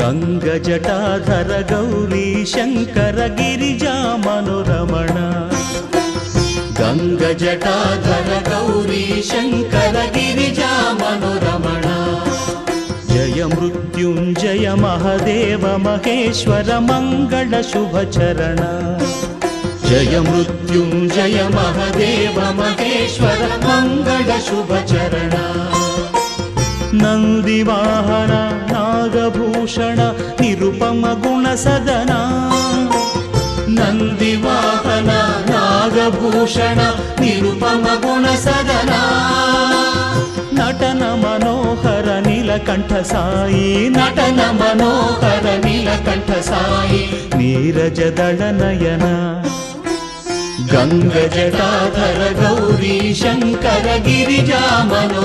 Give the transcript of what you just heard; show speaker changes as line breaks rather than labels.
గంగ జటాధర గౌరీ శంకర గిరిజా మనోరమణ గంగ జటాధర గౌరీ శంకర గిరిజా మనోరమణ జయ మృత్యుంజయ మహదేవ మహేశ్వర మంగళ శుభచరణ. జయ మృత్యుంజయ మహదేవ మహేశ్వర మంగళ శుభచరణ. నందివాహన నా భూషణ నిరుపమ గుణ సదన. నందివాహన నాగభూషణ నిరుపమ గుణ సదన. నటన మనోహర నీలకంఠ సాయి. నటన మనోహర నీలకంఠ సాయి. నీరజదళ నయన. గంగ జటాధర గౌరీ శంకర గిరిజామనో